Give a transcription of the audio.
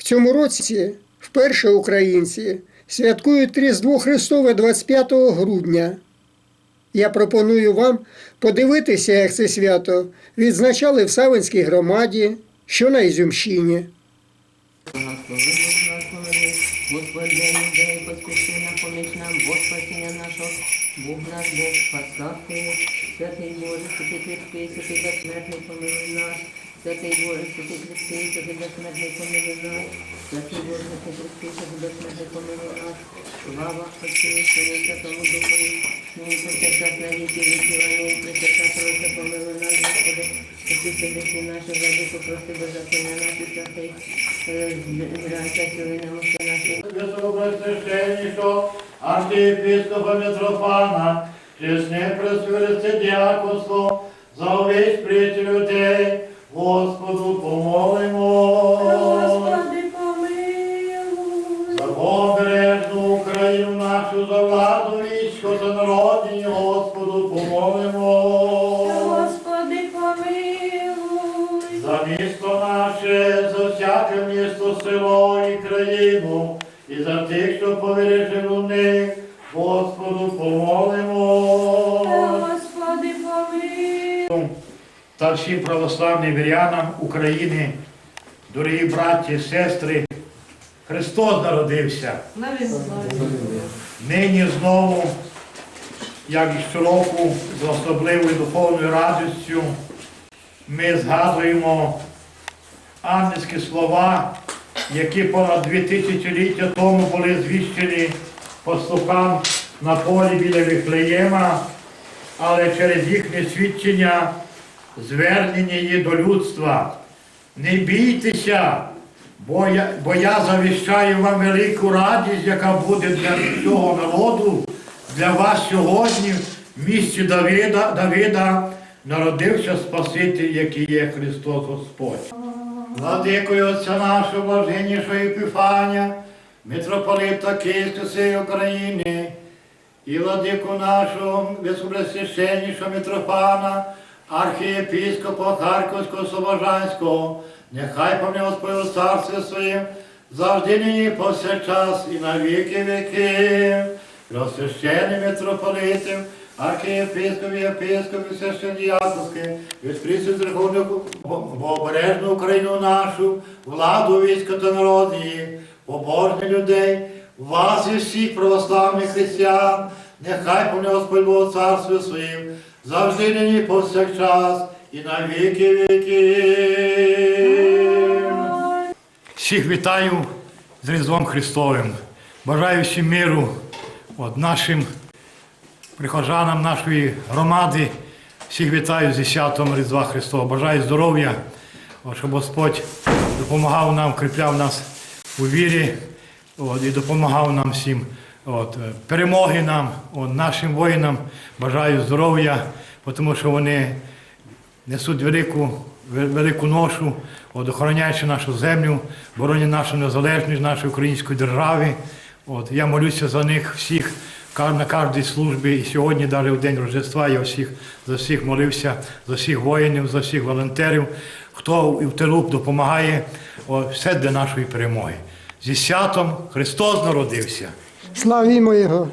В цьому році вперше українці святкують Різдво Христове 25 грудня. Я пропоную вам подивитися, як це свято відзначали в Савинській громаді, що на Ізюмщині. Дай людей, поспіши поміч нам, Бог спасіння нашого, Бог наш Бог, спасати, святий Боже, святий кріпкий, святий безсмертний, помилуй нас, святий Боже, святий кріпкий, святий безсмертний, помилуй нас, святий Боже, святий кріпкий, святий безсмертний, помилуй нас, слава Отцю, Сину, Святому Духові, нині повсякчас на віки віків, амінь, пресвята Тройця, помилуй нас, Господи, Очисти душі наші, владику, прости беззаконня наші, святий, зрянця, сили немощі наші, Високопресвященнішого архієпископа Митрофана, чесне пресвяте діаконство, за увесь притч людей, Господу помолимо. Господи, помилуй. За обережну Україну нашу, за владу військо, за народні, Господу помолимо. Господи, помилуй. За місто наше, за всяке місто, село і країну, і за тих, що повірили в них, Господу помолимо. Та всім православним вірянам України, дорогі браті, сестри, Христос народився. Нині знову, як і щороку, з особливою духовною радістю, ми згадуємо ангельські слова, які понад дві тисячоліття тому були звіщені пастухам на полі біля Віфлеєма, але через їхнє свідчення звернення є до людства. Не бійтеся, бо я, бо я завіщаю вам велику радість, яка буде для всього народу, для вас сьогодні в місті Давида, Давида народився Спаситель, який є Христос Господь. Владикою Отця нашого блаженнішого Епіфанія, митрополита Київської України, і владику нашого високопресвященнішого Митрофана, архієпископа Харківського Слобожанського, нехай помне Господь у царстві своїм, завжди нині повсякчас і на віки віки. Просвященним митрополитом, архієпископів, єпископів, священнодіяконських, від присуд Верховних в обережну Україну нашу, владу війська та народ її, побожних людей, вас і всіх православних християн, нехай помне Господь Бог царстві своїм, завжди нині повсякчас і на віки віки. Всіх вітаю з Різдвом Христовим. Бажаю всім миру от нашим прихожанам нашої громади. Всіх вітаю зі святом Різдва Христова. Бажаю здоров'я, щоб Господь допомагав нам, кріпляв нас у вірі от, і допомагав нам всім. От, е, перемоги нам, от, нашим воїнам бажаю здоров'я, тому що вони несуть велику, велику ношу, от, охороняючи нашу землю, боронять нашу незалежність нашої української держави. От, я молюся за них всіх на кожній службі. І сьогодні, навіть в день Рождества, я всіх, за всіх молився, за всіх воїнів, за всіх волонтерів, хто і в тилу допомагає, от, все для нашої перемоги. Зі святом Христос народився. Славімо Його!